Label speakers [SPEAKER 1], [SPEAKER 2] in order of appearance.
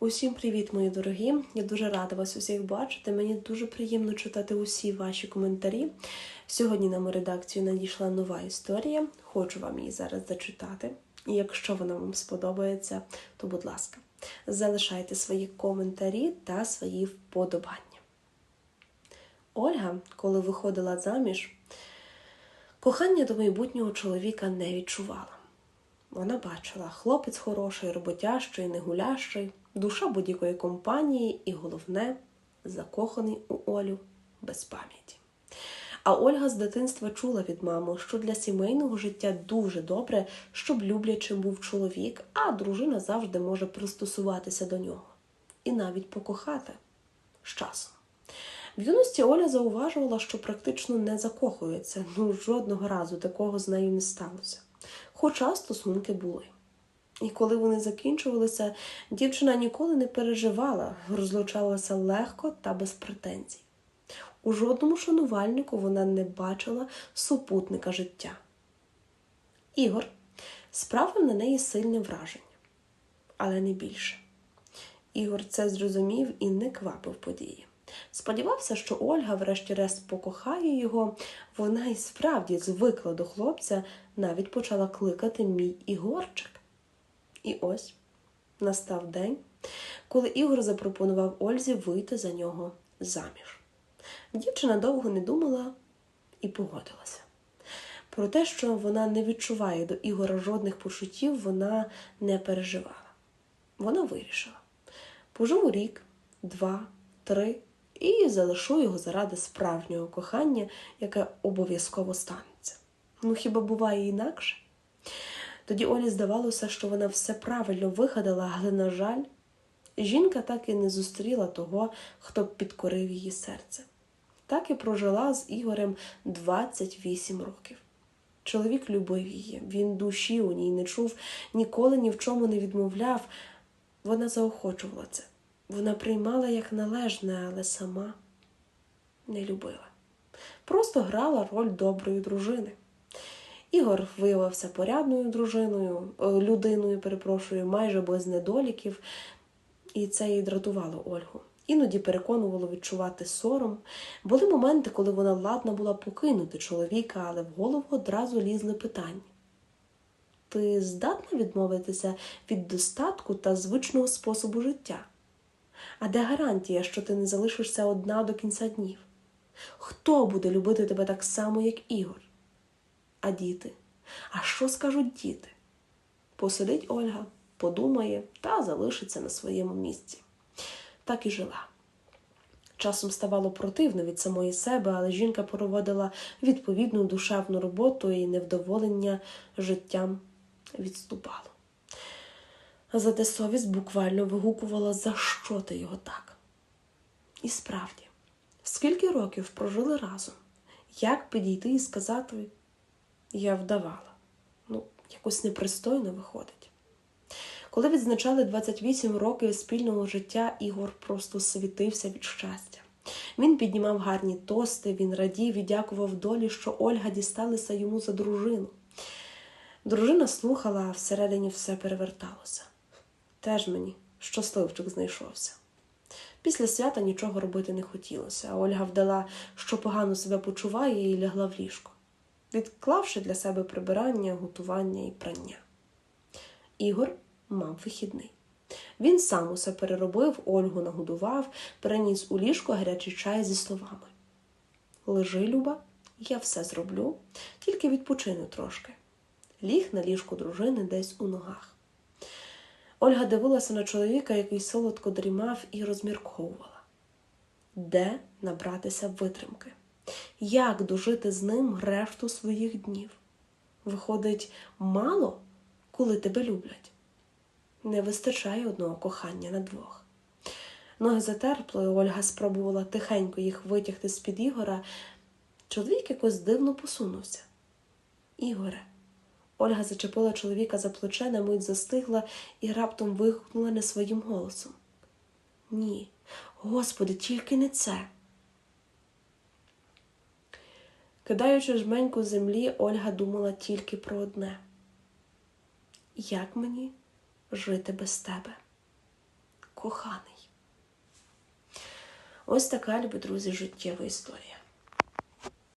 [SPEAKER 1] Усім привіт, мої дорогі! Я дуже рада вас усіх бачити. Мені дуже приємно читати усі ваші коментарі. Сьогодні на мою редакцію надійшла нова історія. Хочу вам її зараз зачитати. І якщо вона вам сподобається, то будь ласка, залишайте свої коментарі та свої вподобання. Ольга, коли виходила заміж, кохання до майбутнього чоловіка не відчувала. Вона бачила хлопець хороший, роботящий, негулящий, душа будь-якої компанії і, головне, закоханий у Олю без пам'яті. А Ольга з дитинства чула від мами, що для сімейного життя дуже добре, щоб люблячим був чоловік, а дружина завжди може пристосуватися до нього і навіть покохати з часом. В юності Оля зауважувала, що практично не закохується, ну жодного разу такого з нею не сталося. Хоча стосунки були. І коли вони закінчувалися, дівчина ніколи не переживала, розлучалася легко та без претензій. У жодному шанувальнику вона не бачила супутника життя. Ігор справив на неї сильне враження, але не більше. Ігор це зрозумів і не квапив події. Сподівався, що Ольга, врешті-решт, покохає його, вона і справді звикла до хлопця, навіть почала кликати мій Ігорчик. І ось настав день, коли Ігор запропонував Ользі вийти за нього заміж. Дівчина довго не думала і погодилася. Про те, що вона не відчуває до Ігора жодних почуттів, вона не переживала. Вона вирішила: поживу рік, два, три і залишу його заради справжнього кохання, яке обов'язково станеться. Ну хіба буває інакше? Тоді Олі здавалося, що вона все правильно вигадала, але, на жаль, жінка так і не зустріла того, хто б підкорив її серце. Так і прожила з Ігорем 28 років. Чоловік любив її, він душі у ній не чув, ніколи ні в чому не відмовляв. Вона заохочувала це. Вона приймала як належне, але сама не любила. Просто грала роль доброї дружини. Ігор виявився порядною дружиною, людиною, перепрошую, майже без недоліків, і це їй дратувало Ольгу. Іноді переконувало відчувати сором. Були моменти, коли вона ладна була покинути чоловіка, але в голову одразу лізли питання. Ти здатна відмовитися від достатку та звичного способу життя? А де гарантія, що ти не залишишся одна до кінця днів? Хто буде любити тебе так само, як Ігор? А діти? А що скажуть діти? Посидить Ольга, подумає та залишиться на своєму місці. Так і жила. Часом ставало противно від самої себе, але жінка проводила відповідну душевну роботу і невдоволення життям відступало. Зате совість буквально вигукувала, за що ти його так. І справді, скільки років прожили разом, як підійти і сказати, я вдавала, ну, якось непристойно виходить. Коли відзначали 28 років спільного життя, Ігор просто світився від щастя. Він піднімав гарні тости, він радів і дякував долі, що Ольга дісталася йому за дружину. Дружина слухала, а всередині все переверталося. Теж мені щасливчик знайшовся. Після свята нічого робити не хотілося, а Ольга вдала, що погано себе почуває, і лягла в ліжко, відклавши для себе прибирання, готування і прання. Ігор мав вихідний. Він сам усе переробив, Ольгу нагодував, переніс у ліжко гарячий чай зі словами Лежи, Люба, я все зроблю, тільки відпочину трошки. Ліг на ліжку дружини десь у ногах. Ольга дивилася на чоловіка, який солодко дрімав, і розмірковувала, де набратися витримки, як дожити з ним решту своїх днів. Виходить, мало, коли тебе люблять. Не вистачає одного кохання на двох. Ноги затерпли, Ольга спробувала тихенько їх витягти з-під Ігора. Чоловік якось дивно посунувся. Ігоре. Ольга зачепила чоловіка за плече, на мить застигла і раптом вигукнула не своїм голосом. Ні, Господи, тільки не це. Кидаючи жменьку землі, Ольга думала тільки про одне як мені жити без тебе? коханий. Ось така, любі друзі, життєва історія.